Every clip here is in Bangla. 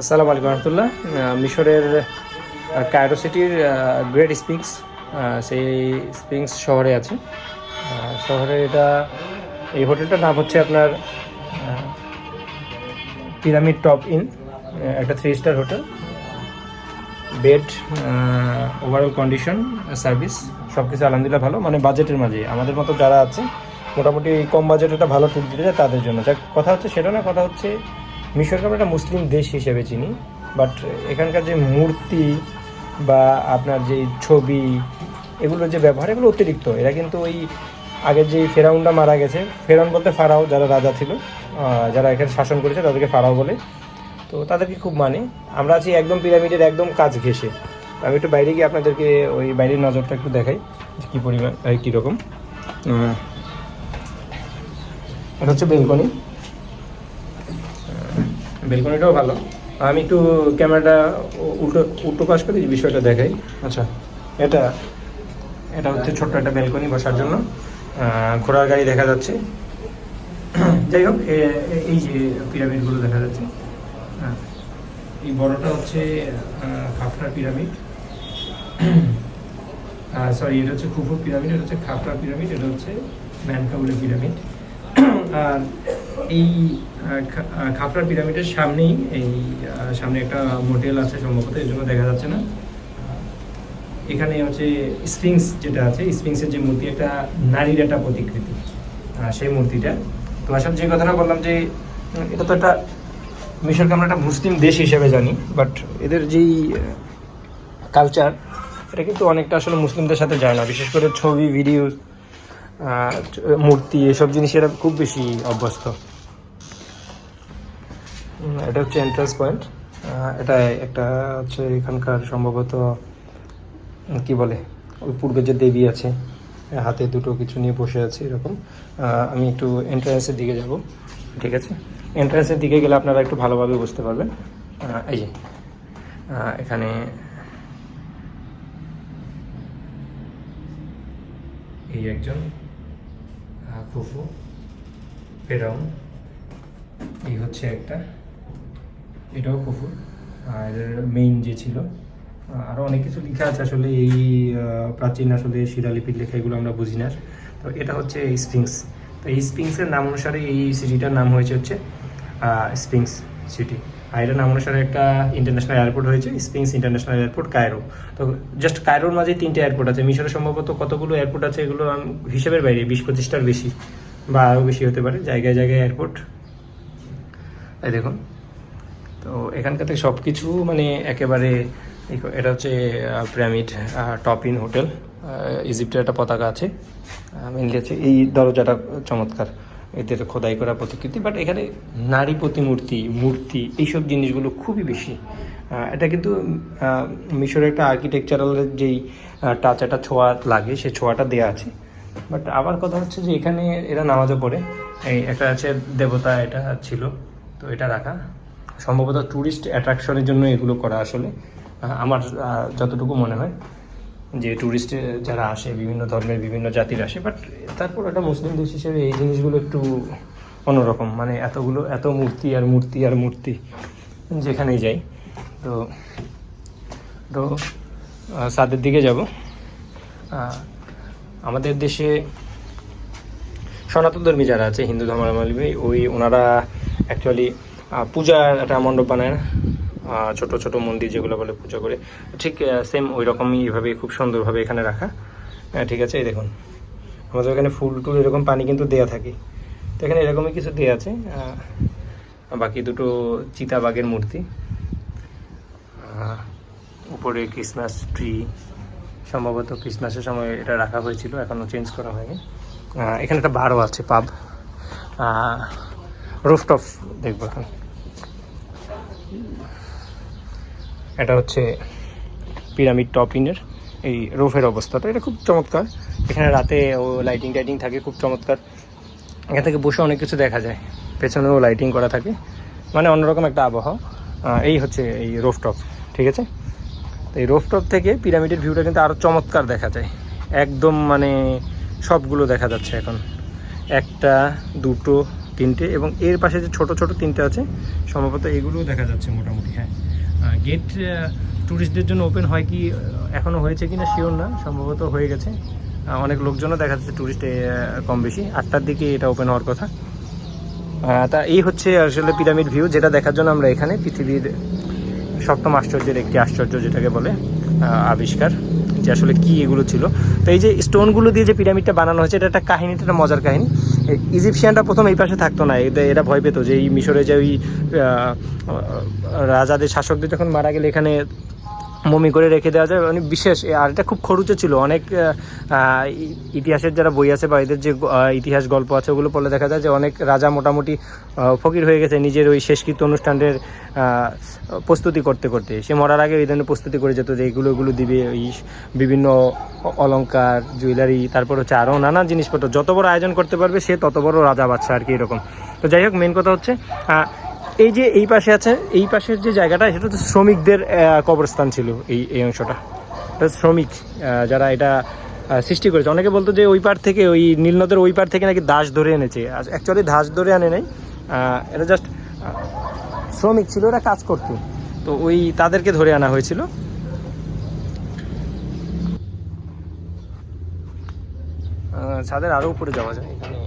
আসসালামু আলাইকুম রহমতুল্লাহ। মিশরের কায়রো সিটির গ্রেট স্পিংস সেই স্পিংস শহরে আছে। শহরে এটা, এই হোটেলটার নাম হচ্ছে আপনার পিরামিড টপ ইন একটা three star hotel. Bed overall condition service সব কিছু আলহামদুলিল্লাহ ভালো। মানে বাজেটের মাঝে। আমাদের মতো যারা আছে, মোটামুটি কম বাজেটে একটা ভালো ট্যুর দিতে যায়, তাদের জন্য। যাক, কথা হচ্ছে সেটা না কথা হচ্ছে মিশরকে আমরা একটা মুসলিম দেশ হিসেবে চিনি বাট এখানকার যে মূর্তি বা আপনার যে ছবি এগুলোর যে ব্যবহার, এগুলো অতিরিক্ত। এরা কিন্তু ওই আগের যে ফেরাউনটা মারা গেছে, ফেরাউন বলতে ফারাও যারা রাজা ছিল যারা এখানে শাসন করেছে তাদেরকে ফারাও বলে। তো তাদেরকে খুব মানে। আমরা আছি একদম পিরামিডের একদম কাজ ঘেসে আমি একটু বাইরে গিয়ে আপনাদেরকে ওই বাইরের নজরটা একটু দেখাই কী পরিমাণ কীরকম। এটা হচ্ছে বেলকনি। বেলকনিটাও ভালো। আমি একটু ক্যামেরাটা উল্টো উল্টো পাশ করে বিষয়টা দেখাই। আচ্ছা এটা এটা হচ্ছে ছোট্ট একটা বেলকনি বসার জন্য। ঘোড়ার গাড়ি দেখা যাচ্ছে। যাই হোক এই যে পিরামিডগুলো দেখা যাচ্ছে। হ্যাঁ এই বড়টা হচ্ছে খাফরা পিরামিড। সরি এটা হচ্ছে খুফু পিরামিড, এটা হচ্ছে খাফরা পিরামিড, এটা হচ্ছে ম্যানকাউলের পিরামিড। আর এই খাফরা পিরামিডের সামনেই এই সামনে একটা মোটেল আছে সম্ভবত এই জন্য দেখা যাচ্ছে না। এখানে হচ্ছে স্পিংস যেটা আছে স্পিংসের যে মূর্তি, একটা নারীর একটা প্রতিকৃতি। সেই মূর্তিটা। তো আসলে যে কথাটা বললাম যে এটা তো একটা মিশরকে আমরা একটা মুসলিম দেশ হিসেবে জানি, বাট এদের যেই কালচার এটা কিন্তু অনেকটা আসলে মুসলিমদের সাথে যায় না। বিশেষ করে ছবি, ভিডিও মূর্তি, এসব জিনিস এরা খুব বেশি অভ্যস্ত। এটা হচ্ছে এন্ট্রান্স পয়েন্ট এটা একটা হচ্ছে এখানকার সম্ভবত কি বলে, ওই পূর্বে যে দেবী আছে হাতে দুটো কিছু নিয়ে বসে আছে এরকম। আমি একটু এন্ট্রান্সের দিকে যাব, ঠিক আছে? এন্ট্রান্সের দিকে গেলে আপনারা একটু ভালোভাবে বুঝতে পারবেন। এই যে এখানে এই একজন ফুফু, ফেরাউন, এই হচ্ছে একটা। এটাও ফুফু আর মেইন যে ছিল আরও অনেক কিছু লেখা আছে আসলে এই প্রাচীন আসলে শিলালিপির লেখা এগুলো আমরা বুঝি না। তো এটা হচ্ছে স্পিংস তো এই স্পিংসের নাম অনুসারে এই সিটিটার নাম হয়েছে হচ্ছে স্পিংস সিটি আর এটার নাম অনুসারে একটা ইন্টারন্যাশনাল এয়ারপোর্ট হয়েছে স্পিংস ইন্টারন্যাশনাল এয়ারপোর্ট কায়রো তো জাস্ট কায়রোর মাঝে তিনটে এয়ারপোর্ট আছে। মিশরে সম্ভবত কতগুলো এয়ারপোর্ট আছে এগুলো হিসেবের বাইরে, বিশ পঁচিশটার বেশি, বা আরও বেশি হতে পারে, জায়গায় জায়গায় এয়ারপোর্ট এই দেখুন। তো এখানকার থেকে সব কিছু মানে একেবারে এটা হচ্ছে পিরামিড টপ ইন হোটেল ইজিপ্টের একটা পতাকা আছে মেনলি আছে এই দরজাটা চমৎকার। এদের খোদাই করা প্রতিকৃতি বাট এখানে নারী প্রতিমূর্তি, মূর্তি, এইসব জিনিসগুলো খুবই বেশি। এটা কিন্তু মিশরের একটা আর্কিটেকচারালের যেই টাচ একটা ছোঁয়া লাগে, সে ছোঁয়াটা দেওয়া আছে। বাট আবার কথা হচ্ছে যে এখানে এরা নামাজও পড়ে। এই একটা আছে দেবতা, এটা ছিল, তো এটা রাখা। সম্ভবত ট্যুরিস্ট অ্যাট্রাকশনের জন্য এগুলো করা আসলে। আমার যতটুকু মনে হয় যে ট্যুরিস্ট যারা আসে, বিভিন্ন ধর্মের বিভিন্ন জাতির আসে বাট তারপর একটা মুসলিম দেশ হিসেবে এই জিনিসগুলো একটু অন্যরকম। মানে এতগুলো, এত মূর্তি আর মূর্তি আর মূর্তি যেখানেই যাই। তো তো সাদের দিকে যাব। আমাদের দেশে সনাতন ধর্মী যারা আছে, হিন্দু ধর্মাবলম্বী, ওই ওনারা অ্যাকচুয়ালি পূজার একটা মণ্ডপ বানায় না? ছোট ছোট মন্দির যেগুলো বলে পূজা করে। ঠিক সেম ওই রকমই এভাবে খুব সুন্দরভাবে এখানে রাখা। আহ, ঠিক আছে এই দেখুন। আমাদের এখানে ফুল টুল এরকম পানি কিন্তু দেয়া থাকে। তো এখানে এরকমই কিছু দেয়া আছে। বাকি দুটো চিতাবাঘের মূর্তি। উপরে ক্রিসমাস ট্রি। সম্ভবত ক্রিসমাসের সময় এটা রাখা হয়েছিল এখনও চেঞ্জ করা হয়নি। এখানে একটা বারও আছে পাব। রুফটপ দেখব এখন। এটা হচ্ছে পিরামিড টপ ইনের এই রুফের অবস্থাটা। এটা খুব চমৎকার। এখানে রাতে ও লাইটিং টাইটিং থাকে, খুব চমৎকার। এখান থেকে বসে অনেক কিছু দেখা যায়। পেছনেও লাইটিং করা থাকে। মানে অন্যরকম একটা আবহাওয়া। এই হচ্ছে এই রোফটপ, ঠিক আছে? তো এই রোফটপ থেকে পিরামিডের ভিউটা কিন্তু আরও চমৎকার দেখা যায়। একদম মানে সবগুলো দেখা যাচ্ছে এখন। একটা, দুটো তিনটে এবং এর পাশে যে ছোট ছোট তিনটে আছে, সম্ভবত এগুলোও দেখা যাচ্ছে মোটামুটি হ্যাঁ। গেট ট্যুরিস্টদের জন্য ওপেন হয় কি এখনও হয়েছে কি না শিওর না, সম্ভবত হয়ে গেছে। অনেক লোকজনও দেখা যাচ্ছে ট্যুরিস্ট কম বেশি। আটটার দিকে এটা ওপেন হওয়ার কথা। তা এই হচ্ছে আসলে পিরামিড ভিউ যেটা দেখার জন্য আমরা এখানে পৃথিবীর সপ্তম আশ্চর্যের একটি আশ্চর্য যেটাকে বলে আবিষ্কার, যে আসলে কি এগুলো ছিল। তো এই যে স্টোনগুলো দিয়ে যে পিরামিডটা বানানো হয়েছে, এটা একটা কাহিনী, এটা একটা মজার কাহিনী। ইজিপশিয়ানরা প্রথম এই পাশে থাকতো না। এরা ভয় পেত যে এই মিশরে যে ওই রাজাদের শাসকদের যখন মারা গেলে এখানে মমি করে রেখে দেওয়া যায়। মানে বিশেষ আর এটা খুব খরুচে ছিল। অনেক ইতিহাসের যারা বই আছে বা এদের যে ইতিহাস গল্প আছে, ওগুলো পড়লে দেখা যায় যে অনেক রাজা মোটামুটি ফকির হয়ে গেছে নিজের ওই শেষকৃত্য অনুষ্ঠানের প্রস্তুতি করতে করতে। সে মরার আগে ওই ধরনের প্রস্তুতি করে যেত যে এগুলো এগুলো দিবে, ওই বিভিন্ন অ- অলংকার, জুয়েলারি, তারপর হচ্ছে আরও নানা জিনিসপত্র। যত বড় আয়োজন করতে পারবে, সে তত বড় রাজা বাচ্চা আর কি এরকম। তো যাই হোক মেন কথা হচ্ছে এই যে এই পাশে আছে, এই পাশের যে জায়গাটা, সেটা হচ্ছে শ্রমিকদের কবরস্থান ছিল এই এই অংশটা। এটা শ্রমিক যারা এটা সৃষ্টি করেছে। অনেকে বলতো যে ওই পার থেকে, ওই নীলনদের ওই পার থেকে নাকি দাস ধরে এনেছে। অ্যাকচুয়ালি দাস ধরে আনে নাই। এটা জাস্ট শ্রমিক ছিল, এরা কাজ করতো। তো ওই তাদেরকে ধরে আনা হয়েছিল। ছাদের আরও উপরে যাওয়া যায়। এখানে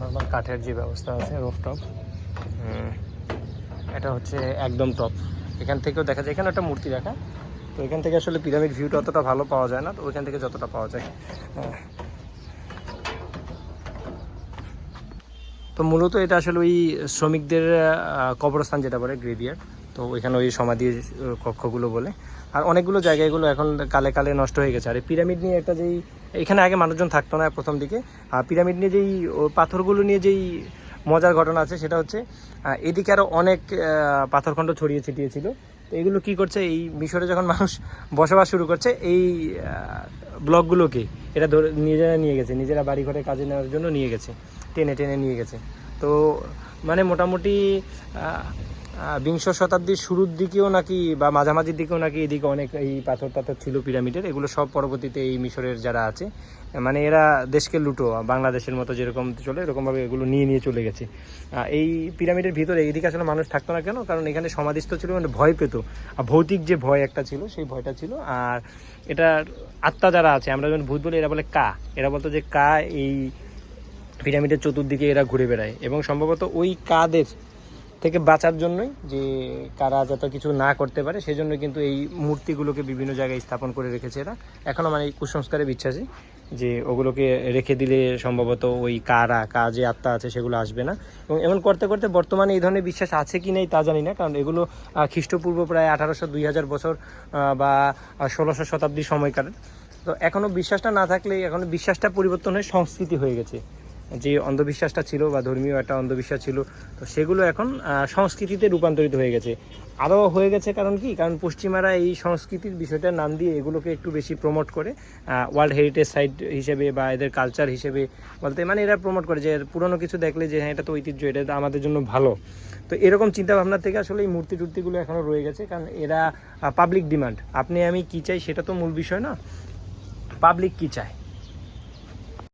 নর্মাল কাঠের যে ব্যবস্থা আছে রোফটপ এটা হচ্ছে একদম টপ এখান থেকেও দেখা যায়, এখানে একটা মূর্তি রাখা। তো এখান থেকে আসলে পিরামিড ভিউটা অতটা ভালো পাওয়া যায় না, তো ওইখান থেকে যতটা পাওয়া যায়। হ্যাঁ। তো মূলত এটা আসলে ওই শ্রমিকদের কবরস্থান যেটা বলে গ্রেভিয়ার তো ওইখানে ওই সমাধি কক্ষগুলো বলে। আর অনেকগুলো জায়গা এগুলো এখন কালে কালে নষ্ট হয়ে গেছে। আর এই পিরামিড নিয়ে একটা যেই, এখানে আগে মানুষজন থাকতো না প্রথম দিকে। আর পিরামিড নিয়ে যেই পাথরগুলো নিয়ে যেই মজার ঘটনা আছে, সেটা হচ্ছে এদিকে আরও অনেক পাথরখণ্ড ছড়িয়ে ছিটিয়েছিল। তো এগুলো কী করছে, এই মিশরে যখন মানুষ বসবাস শুরু করছে, এই ব্লকগুলোকে এটা ধরে, নিজেরা নিয়ে গেছে, নিজেরা বাড়ি ঘরে কাজে নেওয়ার জন্য নিয়ে গেছে, টেনে টেনে নিয়ে গেছে। তো মানে মোটামুটি বিংশ শতাব্দীর শুরুর দিকেও নাকি বা মাঝামাঝির দিকেও নাকি এদিকে অনেক এই পাথর টাথর ছিল, পিরামিডের। এগুলো সব পরবর্তীতে এই মিশরের যারা আছে মানে এরা দেশকে লুটো, বাংলাদেশের মতো যেরকম চলে, এরকমভাবে এগুলো নিয়ে নিয়ে চলে গেছে। এই পিরামিডের ভিতরে এইদিকে আসলে মানুষ থাকতো না কেন? কারণ এখানে সমাধিস্থ ছিল মানে ভয় পেত। আর ভৌতিক যে ভয় একটা ছিল, সেই ভয়টা ছিল। আর এটার আত্মা যারা আছে, আমরা যখন ভূত বলি, এরা বলে কা। এরা বলতো যে কা এই পিরামিডের চতুর্দিকে এরা ঘুরে বেড়ায়। এবং সম্ভবত ওই কাদের থেকে বাঁচার জন্যই যে কারা যাতে কিছু না করতে পারে, সেজন্য কিন্তু এই মূর্তিগুলোকে বিভিন্ন জায়গায় স্থাপন করে রেখেছে এরা। এখনও মানে কুসংস্কারে বিশ্বাসী যে ওগুলোকে রেখে দিলে সম্ভবত ওই কারা, কা যে আত্মা আছে সেগুলো আসবে না। এবং এমন করতে করতে বর্তমানে এই ধরনের বিশ্বাস আছে কি নেই তা জানি না, কারণ এগুলো খ্রিস্টপূর্ব প্রায় আঠারোশো দুই হাজার বছর বা ষোলোশো শতাব্দীর সময়কালের। তো এখনও বিশ্বাসটা না থাকলে এখনও বিশ্বাসটা পরিবর্তন হয়ে সংস্কৃতি হয়ে গেছে। যে অন্ধবিশ্বাসটা ছিল বা ধর্মীয় একটা অন্ধবিশ্বাস ছিল, তো সেগুলো এখন সংস্কৃতিতে রূপান্তরিত হয়ে গেছে। আরও হয়ে গেছে কারণ কি? কারণ পশ্চিমারা এই সংস্কৃতির বিষয়টার নাম দিয়ে এগুলোকে একটু বেশি প্রমোট করে ওয়ার্ল্ড হেরিটেজ সাইট হিসেবে বা এদের কালচার হিসেবে বলতে মানে এরা প্রমোট করে যে পুরনো কিছু দেখলে যে হ্যাঁ এটা তো ঐতিহ্য, এটা আমাদের জন্য ভালো। তো এরকম চিন্তা ভাবনা থেকে আসলে এই মূর্তি টুর্তিগুলো এখনও রয়ে গেছে, কারণ এরা পাবলিক ডিমান্ড আপনি আমি কি চাই সেটা তো মূল বিষয় না। পাবলিক কি চায়?